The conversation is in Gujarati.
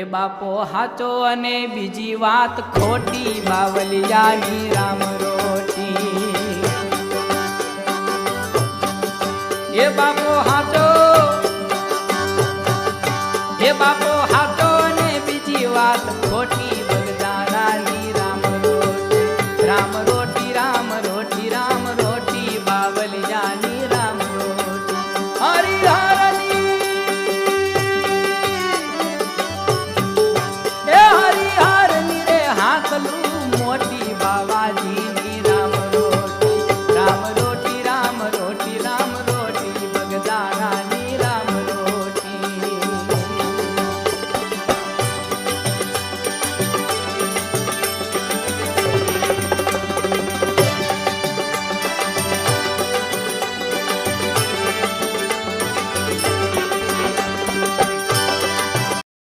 એ બાપો હાચો અને બીજી વાત ખોટી બાવલિયાની રામ રોટી. એ બાપો હાચો, એ બાપો હાચો અને બીજી વાત ખોટી બગદાણાની રામ રોટી. રામ રોટી રામ રોટી રામ રોટી બાવલિયાની રામ રોટી. હરી હરી મોટી બાવાજી